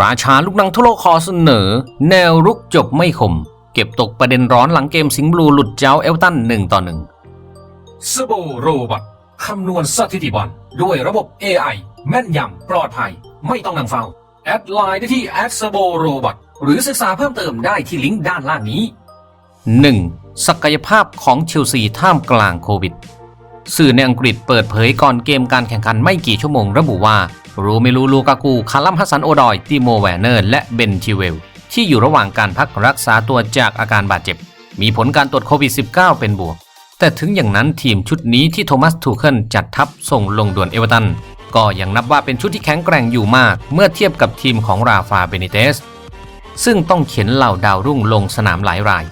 ราชาลูกหนังทั่วโลกขอเสนอ แนวรุกจบไม่คม เก็บตกประเด็นร้อนหลังเกมสิงห์บลูหลุดเจ้าเอลตันหนึ่งต่อหนึ่งสโบโรบอทคำนวณสถิติบอลด้วยระบบ AI แม่นยำปลอดภัย ไม่ต้องนั่งเฝ้า แอดไลน์ได้ที่ a d s b o r o b o t หรือศึกษาเพิ่มเติมได้ที่ลิงก์ด้านล่างนี้ 1. ศักยภาพของเชลซีท่ามกลางโควิด สื่อในอังกฤษเปิดเผยก่อนเกมการแข่งขันไม่กี่ชั่วโมงระบุว่าโรูเมลูลูกากูคาลัมฮัสซันโอดอยติโมแวนเนอร์ และเบนชิเวล ที่อยู่ระหว่างการพักรักษาตัวจากอาการบาดเจ็บ มีผลการตรวจโควิด -19 เป็นบวก แต่ถึงอย่างนั้นทีมชุดนี้ที่โทมัสทูเคิลจัดทัพส่งลงด่วนเอเวอร์ตัน ก็ยังนับว่าเป็นชุดที่แข็งแกร่งอยู่มาก เมื่อเทียบกับทีมของราฟาเบนิเตสซึ่งต้องเข็นเหล่าดาวรุ่งลงสนามหลายราย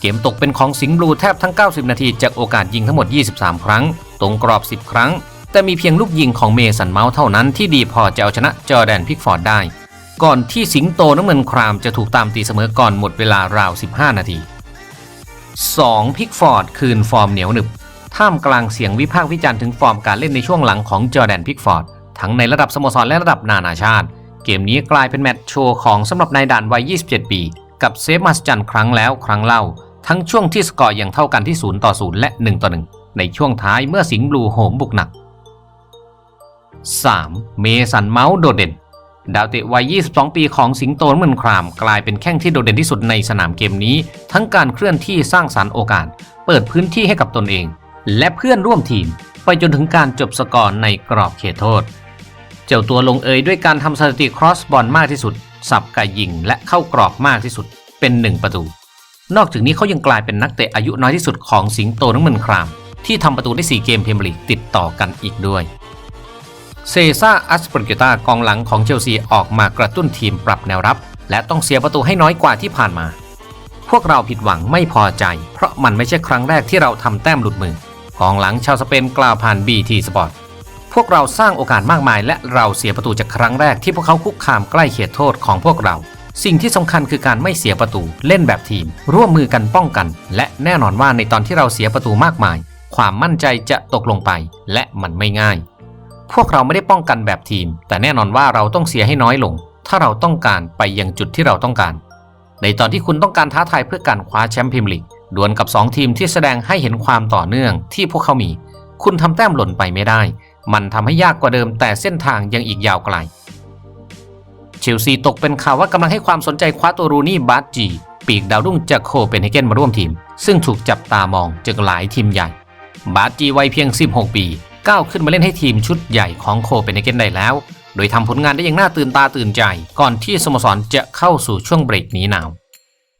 เกมตกเป็นของสิงห์บลูแทบทั้ง 90 นาทีจากโอกาสยิงทั้งหมด 23 ครั้ง ตรงกรอบ 10 ครั้ง แต่มีเพียงลูกยิงของเมสันเมาส์เท่านั้นที่ดีพอจะเอาชนะจอแดนพิกฟอร์ดได้ ก่อนที่สิงโตน้ำเงินครามจะถูกตามตีเสมอก่อนหมดเวลาราว 15 นาที 2. พิกฟอร์ดคืนฟอร์มเหนียวหนึบ ท่ามกลางเสียงวิพากษ์วิจารณ์ถึงฟอร์มการเล่นในช่วงหลังของจอแดนพิกฟอร์ดทั้งในระดับสโมสรและระดับนานาชาติ เกมนี้กลายเป็นแมตช์โชว์ของสำหรับนายด่านวัย 27 ปี กับเซฟมาสจันครั้งแล้วครั้งเล่า ทั้งช่วงที่สกอร์อยังเท่ากันที่0ต่อ0และ1ต่อ1ในช่วงท้ายเมื่อสิงห์บลูโหมบุกหนัก 3. เมสันเมาส์โดดเด่น ดาวเตะวัย 22 ปีของสิงโตน้ำเงินคราม กลายเป็นแข้งที่โดดเด่นที่สุดในสนามเกมนี้ ทั้งการเคลื่อนที่สร้างสารรค์โอกาส เปิดพื้นที่ให้กับตนเอง และเพื่อนร่วมทีม ไปจนถึงการจบสกอร์ในกรอบเขตโทษ เจ้าตัวลงเอยด้วยการทำสถิติครอสบอลมากที่สุด สับไก่ยิงและเข้ากรอบมากที่สุด เป็น 1 ประตู นอกจากนี้เขายังกลายเป็นนักเตะอายุน้อยที่สุดของสิงโตน้ำเงินคราม ที่ทำประตูได้ 4 เกมพรีเมียร์ลีกติดต่อกันอีกด้วย เซซ่าอัสเปรเกตากองหลังของเชลซีออกมากระตุ้นทีมปรับแนวรับ และต้องเสียประตูให้น้อยกว่าที่ผ่านมา พวกเราผิดหวังไม่พอใจ เพราะมันไม่ใช่ครั้งแรกที่เราทำแต้มหลุดมือกองหลังชาวสเปนกล่าวผ่าน BT Sport พวกเราสร้างโอกาสมากมาย และเราเสียประตูจากครั้งแรกที่พวกเขาคุกคามใกล้เขตโทษของพวกเรา สิ่งที่สำคัญคือการไม่เสียประตูเล่นแบบทีม ร่วมมือกันป้องกัน และแน่นอนว่าในตอนที่เราเสียประตูมากมาย ความมั่นใจจะตกลงไป และมันไม่ง่าย พวกเราไม่ได้ป้องกันแบบทีม แต่แน่นอนว่าเราต้องเสียให้น้อยลง ถ้าเราต้องการไปยังจุดที่เราต้องการ ในตอนที่คุณต้องการท้าทายเพื่อการคว้าแชมป์พรีเมียร์ลีกดวลกับ 2 ทีมที่แสดงให้เห็นความต่อเนื่องที่พวกเขามี คุณทำแต้มหล่นไปไม่ได้ มันทำให้ยากกว่าเดิมแต่เส้นทางยังอีกยาวไกล เชลซีตกเป็นข่าวว่ากำลังให้ความสนใจคว้าตัวรูนี่บาร์จีปีกดาวรุ่งจากโคเปนเฮเกนมาร่วมทีม ซึ่งถูกจับตามองจากหลายทีมใหญ่ บาร์จีวัยเพียง 16 ปี ก้าวขึ้นมาเล่นให้ทีมชุดใหญ่ของโคเปนเฮเกนได้แล้ว โดยทำผลงานได้อย่างน่าตื่นตาตื่นใจ ก่อนที่สโมสรจะเข้าสู่ช่วงเบรกหนีหนาว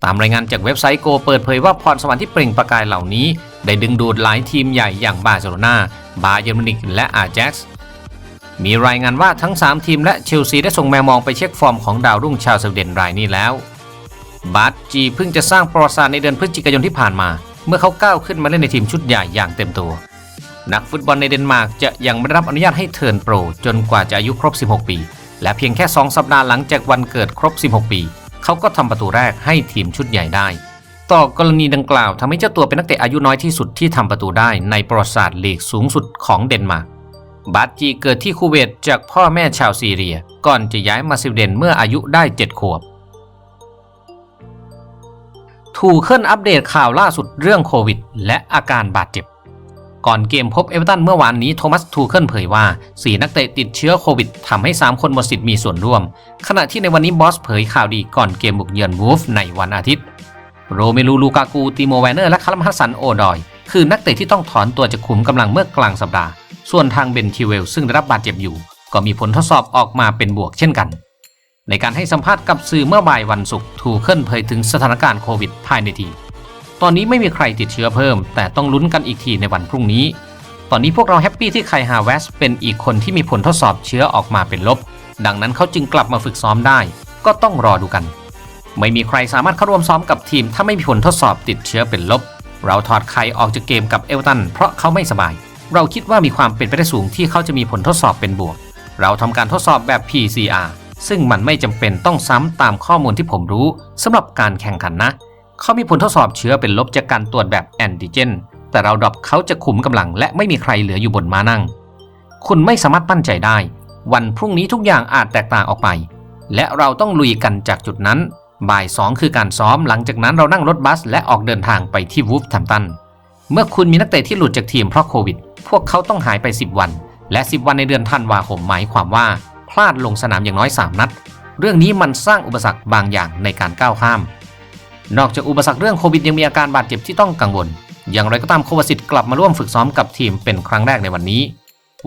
ตามรายงานจากเว็บไซต์โกเปิดเผยว่าพรสวรรค์ที่เปล่งประกายเหล่านี้ ได้ดึงดูดหลายทีมใหญ่อย่างบาร์เซโลนาบาเยอร์มินิกและอาแจ็กซ์มีรายงานว่าทั้ง 3 ทีมและเชลซีได้ส่งแมวมองไปเช็คฟอร์มของดาวรุ่งชาวสวีเดนรายนี้แล้วบาร์จีเพิ่งจะสร้างประวัติศาสตร์ในเดือนพฤศจิกายนที่ผ่านมา เมื่อเขาก้าวขึ้นมาเล่นในทีมชุดใหญ่อย่างเต็มตัว นักฟุตบอลในเดนมาร์กจะยังไม่ได้รับอนุญาตให้เทิร์นโปร จนกว่าจะอายุครบ 16 ปี และเพียงแค่ 2 สัปดาห์หลังจากวันเกิดครบ 16 ปี เขาก็ทำประตูแรกให้ทีมชุดใหญ่ได้ ต่อกรณีดังกล่าวทำให้เจ้าตัวเป็นนักเตะอายุน้อยที่สุดที่ทำประตูได้ในประวัติศาสตร์ลีกสูงสุดของเดนมาร์กบาร์จีเกิดที่คูเวตจากพ่อแม่ชาวซีเรีย ก่อนจะย้ายมาสวีเดนเมื่ออายุได้ 7 ขวบ ถูกเคลื่อนอัปเดตข่าวล่าสุดเรื่องโควิด และอาการบาดเจ็บ ก่อนเกมพบเอเวอร์ตันเมื่อวานนี้โทมัสทูเคิลเผยว่า 4 นักเตะติดเชื้อโควิดทำให้ 3 คนหมดสิทธิ์มีส่วนร่วม ขณะที่ในวันนี้บอสเผยข่าวดีก่อนเกมบุกเยือนวูฟในวันอาทิตย์ โรเมลูลูกากูติโมแวนเนอร์และคาร์ลฮัสซันโอดอย คือนักเตะที่ต้องถอนตัวจากขุมกำลังเมื่อกลางสัปดาห์ ส่วนทางเบนชิเวลซึ่งได้รับบาดเจ็บอยู่ ก็มีผลทดสอบออกมาเป็นบวกเช่นกันในการให้สัมภาษณ์กับสื่อเมื่อบ่ายวันศุกร์ทูเคิลเผยถึงสถานการณ์โควิดภายในทีม ตอนนี้ไม่มีใครติดเชื้อเพิ่ม แต่ต้องลุ้นกันอีกทีในวันพรุ่งนี้ ตอนนี้พวกเราแฮปปี้ที่ไคฮาเวสเป็นอีกคนที่มีผลทดสอบเชื้อออกมาเป็นลบ ดังนั้นเขาจึงกลับมาฝึกซ้อมได้ ก็ต้องรอดูกัน ไม่มีใครสามารถเข้าร่วมซ้อมกับทีม ถ้าไม่มีผลทดสอบติดเชื้อเป็นลบ เราถอดใครออกจากเกมกับเอลตันเพราะเขาไม่สบาย เราคิดว่ามีความเป็นไปได้สูงที่เขาจะมีผลทดสอบเป็นบวก เราทำการทดสอบแบบ PCR ซึ่งมันไม่จำเป็นต้องซ้ำตามข้อมูลที่ผมรู้สำหรับการแข่งขันนะ เขามีผลทดสอบเชื้อเป็นลบจากการตรวจแบบแอนติเจน แต่เราดรอปเขาจะขุมกำลังและไม่มีใครเหลืออยู่บนม้านั่ง คุณไม่สามารถมั่นใจได้ วันพรุ่งนี้ทุกอย่างอาจแตกต่างออกไป และเราต้องลุยกันจากจุดนั้น บ่าย2คือการซ้อมหลังจากนั้นเรานั่งรถบัส และออกเดินทางไปที่วูฟแทมตัน เมื่อคุณมีนักเตะที่หลุดจากทีมเพราะโควิด พวกเขาต้องหายไป 10 วัน และ 10 วันในเดือนธันวาคมหมายความว่า พลาดลงสนามอย่างน้อย 3 นัด เรื่องนี้มันสร้างอุปสรรคบางอย่างในการก้าวข้าม นอกจากอุปสรรคเรื่องโควิดยังมีอาการบาดเจ็บที่ต้องกังวล อย่างไรก็ตามโควาสิตกลับมาร่วมฝึกซ้อมกับทีมเป็นครั้งแรกในวันนี้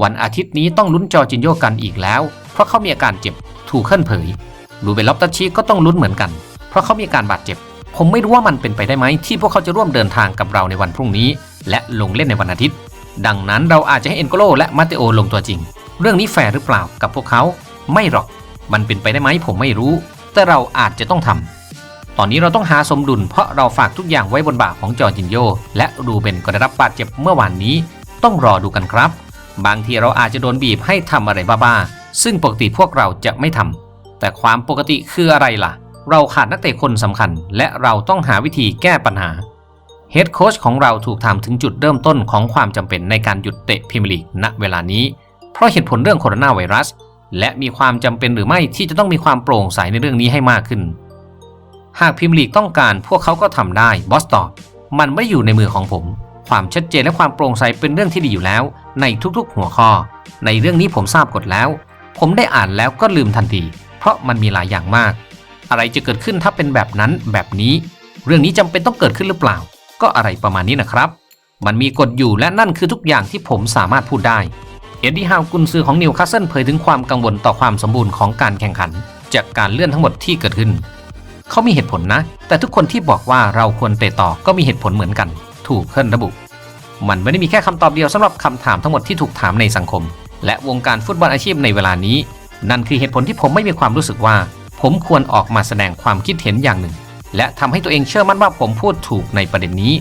วันอาทิตย์นี้ต้องลุ้นจอจินโยกันอีกแล้ว เพราะเขามีอาการเจ็บถูกเคลื่อนเผยลูเบลล็อปตัชชีก็ต้องลุ้นเหมือนกัน เพราะเขามีอาการบาดเจ็บ ผมไม่รู้ว่ามันเป็นไปได้ไหมที่พวกเขาจะร่วมเดินทางกับเราในวันพรุ่งนี้ และลงเล่นในวันอาทิตย์ ดังนั้นเราอาจจะให้เอ็นโกโลและมาเตโอลงตัวจริง เรื่องนี้แฟร์หรือเปล่ากับพวกเขา ไม่หรอก มันเป็นไปได้ไหมผมไม่รู้ แต่เราอาจจะต้องทำ ตอนนี้เราต้องหาสมดุลเพราะเราฝากทุกอย่างไว้บนบ่าของจอร์จินโย และรูเบนก็ได้รับบาดเจ็บเมื่อวานนี้ ต้องรอดูกันครับ บางทีเราอาจจะโดนบีบให้ทำอะไรบ้าๆซึ่งปกติพวกเราจะไม่ทำแต่ความปกติคืออะไรล่ะ เราขาดนักเตะคนสำคัญ และเราต้องหาวิธีแก้ปัญหาเฮดโค้ชของเราถูกถามถึงจุดเริ่มต้นของความจำเป็นในการหยุดเตะพรีเมียร์ลีกณเวลานี้ เพราะเหตุผลเรื่องโคโรนาไวรัสและมีความจำเป็นหรือไม่ที่จะต้องมีความโปร่งใสในเรื่องนี้ให้มากขึ้น หากพรีเมียร์ลีกต้องการพวกเขาก็ทำได้บอสตอบมันไม่อยู่ในมือของผม ความชัดเจนและความโปร่งใสเป็นเรื่องที่ดีอยู่แล้ว ในทุกๆ หัวข้อ ในเรื่องนี้ผมทราบกฎแล้ว ผมได้อ่านแล้วก็ลืมทันที เพราะมันมีหลายอย่างมาก อะไรจะเกิดขึ้นถ้าเป็นแบบนั้นแบบนี้ เรื่องนี้จำเป็นต้องเกิดขึ้นหรือเปล่า ก็อะไรประมาณนี้นะครับ มันมีกฎอยู่และนั่นคือทุกอย่างที่ผมสามารถพูดได้เอ็ดดี้ฮาวกุนซือของนิวคาสเซิลเผยถึงความกังวลต่อความสมบูรณ์ของการแข่งขัน จากการเลื่อนทั้งหมดที่เกิดขึ้น เขามีเหตุผลนะ แต่ทุกคนที่บอกว่าเราควรเตะต่อก็มีเหตุผลเหมือนกัน ถูกเคิลระบุ มันไม่ได้มีแค่คำตอบเดียวสำหรับคำถามทั้งหมดที่ถูกถามในสังคม และวงการฟุตบอลอาชีพในเวลานี้ นั่นคือเหตุผลที่ผมไม่มีความรู้สึกว่า ผมควรออกมาแสดงความคิดเห็นอย่างหนึ่ง และทำให้ตัวเองเชื่อมั่นว่าผมพูดถูกในประเด็นนี้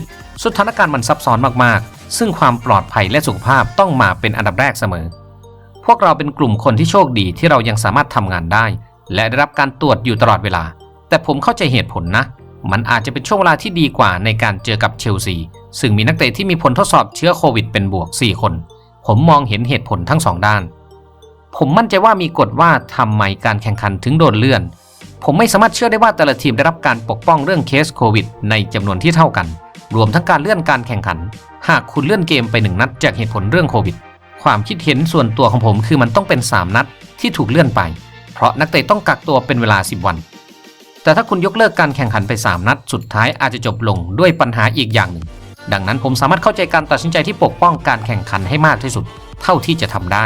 สถานการณ์มันซับซ้อนมากๆ ซึ่งความปลอดภัยและสุขภาพต้องมาเป็นอันดับแรกเสมอ พวกเราเป็นกลุ่มคนที่โชคดีที่เรายังสามารถทำงานได้ และได้รับการตรวจอยู่ตลอดเวลา แต่ผมเข้าใจเหตุผลนะ มันอาจจะเป็นช่วงเวลาที่ดีกว่าในการเจอกับเชลซี ซึ่งมีนักเตะที่มีผลทดสอบเชื้อโควิดเป็นบวก 4 คน ผมมองเห็นเหตุผลทั้งสองด้าน ผมมั่นใจว่ามีกฎว่าทำไมการแข่งขันถึงโดนเลื่อน ผมไม่สามารถเชื่อได้ว่าแต่ละทีมได้รับการปกป้องเรื่องเคสโควิด ในจำนวนที่เท่ากัน รวมทั้งการเลื่อนการแข่งขัน หากคุณเลื่อนเกมไปหนึ่งนัดจากเหตุผลเรื่องโควิด ความคิดเห็นส่วนตัวของผมคือมันต้องเป็น 3 นัดที่ถูกเลื่อนไป เพราะนักเตะต้องกักตัวเป็นเวลา 10 วัน แต่ถ้าคุณยกเลิกการแข่งขันไป 3 นัด สุดท้ายอาจจะจบลงด้วยปัญหาอีกอย่างหนึ่ง ดังนั้นผมสามารถเข้าใจการตัดสินใจที่ปกป้องการแข่งขันให้มากที่สุด เท่าที่จะทำได้